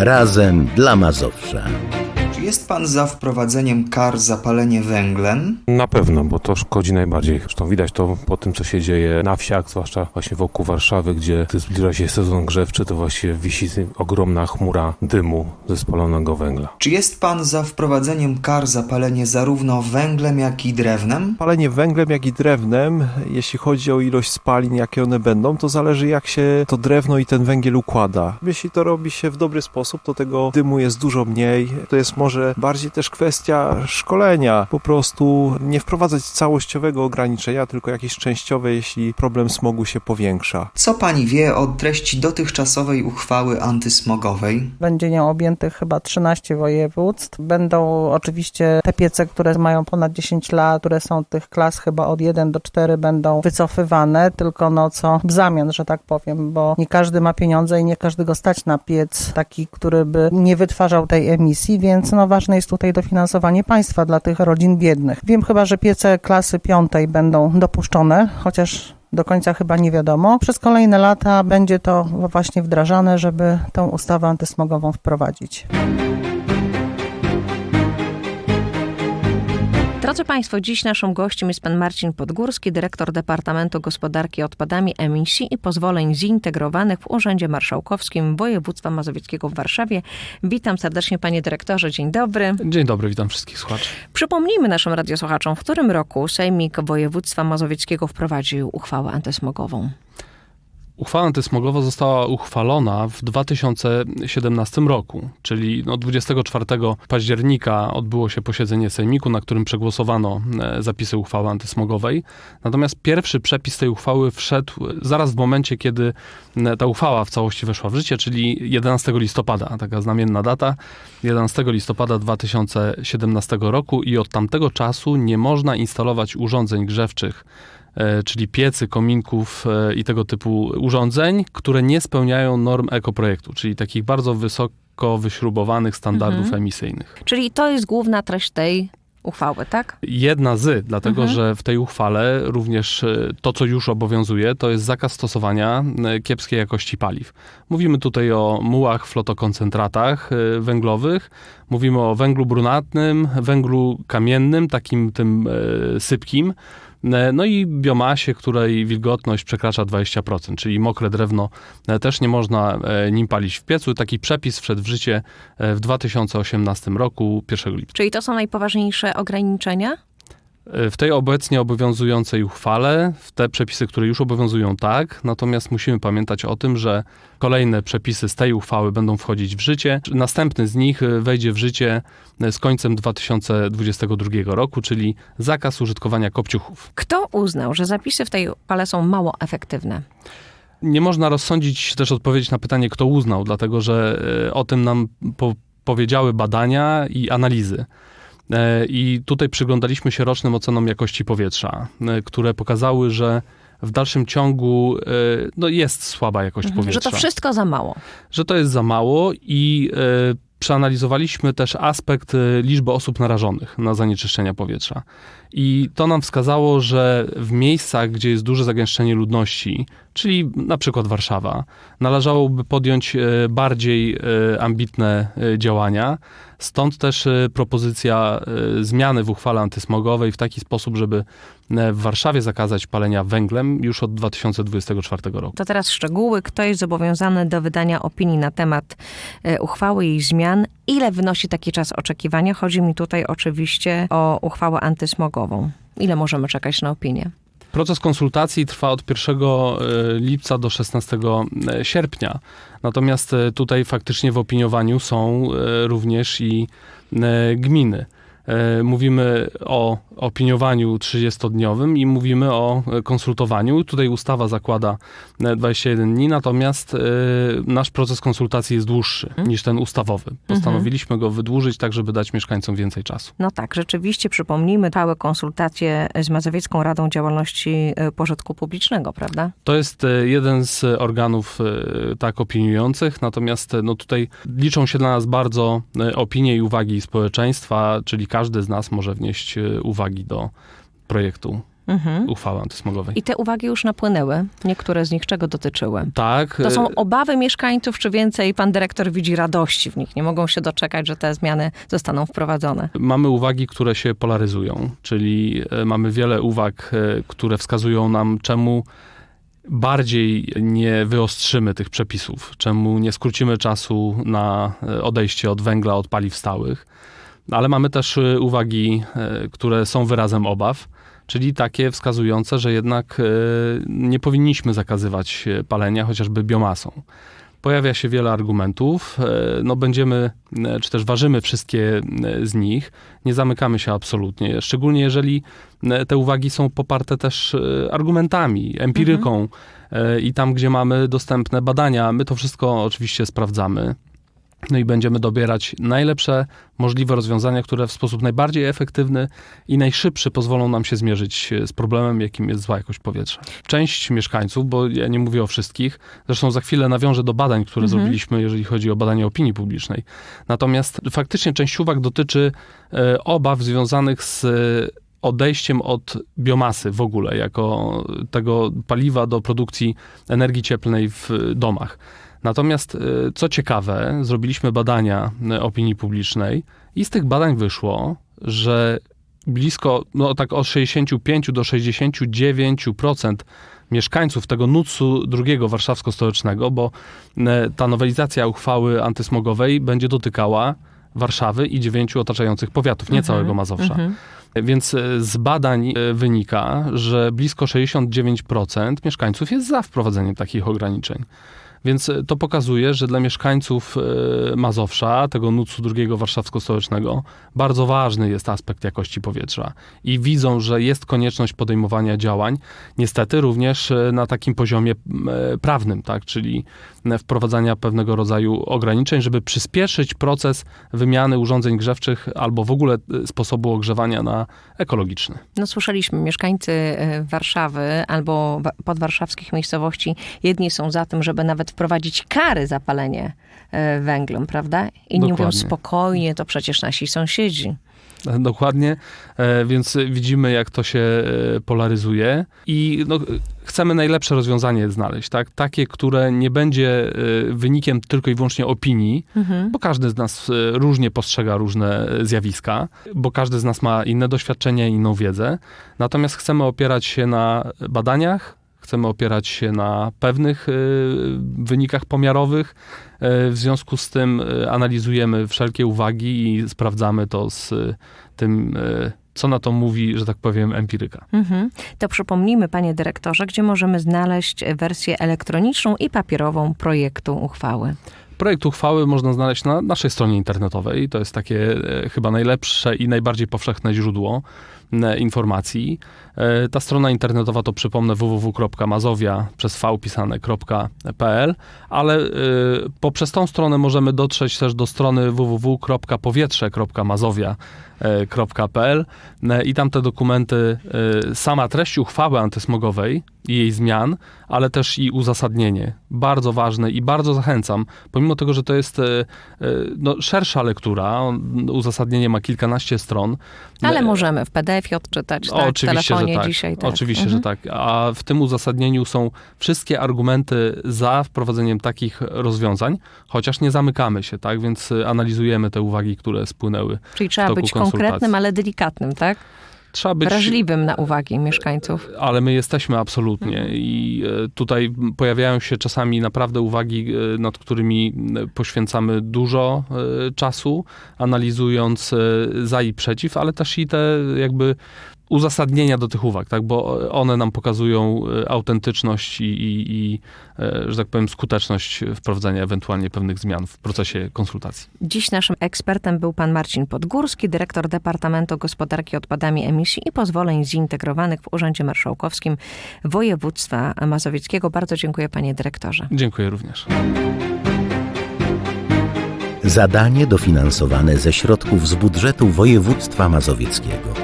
Razem dla Mazowsza. Czy jest pan za wprowadzeniem kar za palenie węglem? Na pewno, bo to szkodzi najbardziej. Zresztą widać to po tym, co się dzieje na wsiach, zwłaszcza właśnie wokół Warszawy, gdzie zbliża się sezon grzewczy, to właściwie wisi ogromna chmura dymu ze spalonego węgla. Czy jest pan za wprowadzeniem kar za palenie zarówno węglem, jak i drewnem? Palenie węglem, jak i drewnem, jeśli chodzi o ilość spalin, jakie one będą, to zależy jak się to drewno i ten węgiel układa. Jeśli to robi się w dobry sposób, to tego dymu jest dużo mniej. To jest może bardziej też kwestia szkolenia. Po prostu nie wprowadzać całościowego ograniczenia, tylko jakieś częściowe, jeśli problem smogu się powiększa. Co pani wie o treści dotychczasowej uchwały antysmogowej? Będzie nią objętych chyba 13 województw. Będą oczywiście te piece, które mają ponad 10 lat, które są tych klas chyba od 1 do 4 będą wycofywane, tylko no co w zamian, że tak powiem, bo nie każdy ma pieniądze i nie każdego stać na piec taki, który by nie wytwarzał tej emisji, więc no ważne jest tutaj dofinansowanie państwa dla tych rodzin biednych. Wiem chyba, że piece klasy piątej będą dopuszczone, chociaż do końca chyba nie wiadomo. Przez kolejne lata będzie to właśnie wdrażane, żeby tę ustawę antysmogową wprowadzić. Drodzy Państwo, dziś naszym gościem jest pan Marcin Podgórski, dyrektor Departamentu Gospodarki Odpadami, Emisji i Pozwoleń Zintegrowanych w Urzędzie Marszałkowskim Województwa Mazowieckiego w Warszawie. Witam serdecznie panie dyrektorze, dzień dobry. Dzień dobry, witam wszystkich słuchaczy. Przypomnijmy naszym radiosłuchaczom, w którym roku Sejmik Województwa Mazowieckiego wprowadził uchwałę antysmogową. Uchwała antysmogowa została uchwalona w 2017 roku, czyli no 24 października odbyło się posiedzenie Sejmiku, na którym przegłosowano e, zapisy uchwały antysmogowej. Natomiast pierwszy przepis tej uchwały wszedł zaraz w momencie, kiedy e, ta uchwała w całości weszła w życie, czyli 11 listopada, taka znamienna data, 11 listopada 2017 roku i od tamtego czasu nie można instalować urządzeń grzewczych czyli piecy, kominków e, i tego typu urządzeń, które nie spełniają norm ekoprojektu, czyli takich bardzo wysoko wyśrubowanych standardów mhm. emisyjnych. Czyli to jest główna treść tej uchwały, tak? Jedna z, dlatego mhm. że w tej uchwale również e, to, co już obowiązuje, to jest zakaz stosowania kiepskiej jakości paliw. Mówimy tutaj o mułach, flotokoncentratach węglowych, mówimy o węglu brunatnym, węglu kamiennym, takim tym sypkim, E, no i biomasie, której wilgotność przekracza 20%, czyli mokre drewno e, też nie można e, nim palić w piecu. Taki przepis wszedł w życie w 2018 roku, 1 lipca. Czyli to są najpoważniejsze ograniczenia? W tej obecnie obowiązującej uchwale, w te przepisy, które już obowiązują, tak, natomiast musimy pamiętać o tym, że kolejne przepisy z tej uchwały będą wchodzić w życie. Następny z nich e, wejdzie w życie e, z końcem 2022 roku, czyli zakaz użytkowania kopciuchów. Kto uznał, że zapisy w tej uchwale są mało efektywne? Nie można rozsądzić też odpowiedzieć na pytanie, kto uznał, dlatego że e, o tym nam po powiedziały badania i analizy. E, I tutaj przyglądaliśmy się rocznym ocenom jakości powietrza, e, które pokazały, że w dalszym ciągu e, no, jest słaba jakość mhm, powietrza. Że to wszystko za mało. Że to jest za mało i przeanalizowaliśmy też aspekt liczby osób narażonych na zanieczyszczenia powietrza. I to nam wskazało, że w miejscach, gdzie jest duże zagęszczenie ludności, czyli na przykład Warszawa, należałoby podjąć bardziej ambitne działania, Stąd też e, propozycja e, zmiany w uchwale antysmogowej w taki sposób, żeby e, w Warszawie zakazać palenia węglem już od 2024 roku. To teraz szczegóły. Kto jest zobowiązany do wydania opinii na temat uchwały i zmian? Ile wynosi taki czas oczekiwania? Chodzi mi tutaj oczywiście o uchwałę antysmogową. Ile możemy czekać na opinię? Proces konsultacji trwa od 1 lipca do 16 sierpnia. Natomiast e, tutaj faktycznie w opiniowaniu są e, również i e, gminy. Mówimy o opiniowaniu 30-dniowym i mówimy o konsultowaniu. Tutaj ustawa zakłada 21 dni, natomiast nasz proces konsultacji jest dłuższy hmm. niż ten ustawowy. Postanowiliśmy go wydłużyć tak, żeby dać mieszkańcom więcej czasu. No tak, rzeczywiście przypomnijmy całe konsultacje z Mazowiecką Radą Działalności Pożytku Publicznego, prawda? To jest jeden z organów tak opiniujących, natomiast no tutaj liczą się dla nas bardzo opinie i uwagi społeczeństwa, czyli każdy z nas może wnieść uwagi do projektu Mhm. uchwały antysmogowej. I te uwagi już napłynęły. Niektóre z nich czego dotyczyły? Tak. To są e, obawy mieszkańców, czy więcej pan dyrektor widzi radości w nich? Nie mogą się doczekać, że te zmiany zostaną wprowadzone. Mamy uwagi, które się polaryzują, czyli e, mamy wiele uwag, e, które wskazują nam, czemu bardziej nie wyostrzymy tych przepisów, czemu nie skrócimy czasu na e, odejście od węgla, od paliw stałych. Ale mamy też e, uwagi, e, które są wyrazem obaw, czyli takie wskazujące, że jednak e, nie powinniśmy zakazywać palenia chociażby biomasą. Pojawia się wiele argumentów, no będziemy, czy też ważymy wszystkie z nich, nie zamykamy się absolutnie, szczególnie jeżeli te uwagi są poparte też argumentami, empiryką e, i tam, gdzie mamy dostępne badania, my to wszystko oczywiście sprawdzamy. No i będziemy dobierać najlepsze możliwe rozwiązania, które w sposób najbardziej efektywny i najszybszy pozwolą nam się zmierzyć e, z problemem, jakim jest zła jakość powietrza. Część mieszkańców, bo ja nie mówię o wszystkich, zresztą za chwilę nawiążę do badań, które Mhm. zrobiliśmy, jeżeli chodzi o badanie opinii publicznej. Natomiast faktycznie część uwag dotyczy e, obaw związanych z e, odejściem od biomasy w ogóle, jako tego paliwa do produkcji energii cieplnej w domach. Natomiast, e, co ciekawe, zrobiliśmy badania e, opinii publicznej i z tych badań wyszło, że blisko, no tak od 65 do 69% mieszkańców tego NUC-u drugiego warszawsko-stołecznego, bo e, ta nowelizacja uchwały antysmogowej będzie dotykała Warszawy i dziewięciu otaczających powiatów, nie Mhm, całego Mazowsza. Mhm. Więc z badań wynika, że blisko 69% mieszkańców jest za wprowadzeniem takich ograniczeń. Więc e, to pokazuje, że dla mieszkańców e, Mazowsza, tego NUC-u drugiego warszawsko-stołecznego, bardzo ważny jest aspekt jakości powietrza. I widzą, że jest konieczność podejmowania działań, niestety również e, na takim poziomie prawnym, tak? czyli wprowadzania pewnego rodzaju ograniczeń, żeby przyspieszyć proces wymiany urządzeń grzewczych albo w ogóle sposobu ogrzewania na ekologiczny. No słyszeliśmy, mieszkańcy Warszawy albo wa- podwarszawskich miejscowości, jedni są za tym, żeby nawet wprowadzić kary za palenie e, węglem, prawda? Inni mówią Dokładnie. spokojnie, to przecież nasi sąsiedzi. E, Dokładnie, e, więc widzimy, jak to się polaryzuje i no, chcemy najlepsze rozwiązanie znaleźć, tak? Takie, które nie będzie wynikiem tylko i wyłącznie opinii, Mhm. bo każdy z nas różnie postrzega różne zjawiska, bo każdy z nas ma inne doświadczenie, inną wiedzę. Natomiast chcemy opierać się na badaniach, chcemy opierać się na pewnych e, wynikach pomiarowych. E, W związku z tym e, analizujemy wszelkie uwagi i sprawdzamy to z tym, co na to mówi, że tak powiem, empiryka. Mhm. To przypomnijmy, panie dyrektorze, gdzie możemy znaleźć wersję elektroniczną i papierową projektu uchwały. Projekt uchwały można znaleźć na naszej stronie internetowej. To jest takie e, chyba najlepsze i najbardziej powszechne źródło informacji. E, Ta strona internetowa to przypomnę www.mazowia przez v pisane.pl, ale e, poprzez tą stronę możemy dotrzeć też do strony www.powietrze.mazowia.pl e, i tam te dokumenty, sama treść uchwały antysmogowej i jej zmian, ale też i uzasadnienie. Bardzo ważne i bardzo zachęcam, pomimo tego, że to jest e, e, no, szersza lektura, uzasadnienie ma kilkanaście stron. Ale E, możemy w PDF odczytać, tak, w oczywiście, telefonie że tak. dzisiaj. Tak. Oczywiście, Mhm. że tak. A w tym uzasadnieniu są wszystkie argumenty za wprowadzeniem takich rozwiązań, chociaż nie zamykamy się, tak? Więc analizujemy te uwagi, które spłynęły. Czyli trzeba być konsultacji. konkretnym, ale delikatnym, tak? Trzeba być Wrażliwym na uwagi mieszkańców. ale my jesteśmy absolutnie Mhm. i e, tutaj pojawiają się czasami naprawdę uwagi, e, nad którymi e, poświęcamy dużo e, czasu, analizując e, za i przeciw, ale też i te jakby uzasadnienia do tych uwag, tak? bo one nam pokazują e, autentyczność i, i, i e, że tak powiem, skuteczność wprowadzenia ewentualnie pewnych zmian w procesie konsultacji. Dziś naszym ekspertem był pan Marcin Podgórski, dyrektor Departamentu Gospodarki Odpadami Emisji i Pozwoleń Zintegrowanych w Urzędzie Marszałkowskim Województwa Mazowieckiego. Bardzo dziękuję panie dyrektorze. Dziękuję również. Zadanie dofinansowane ze środków z budżetu województwa mazowieckiego.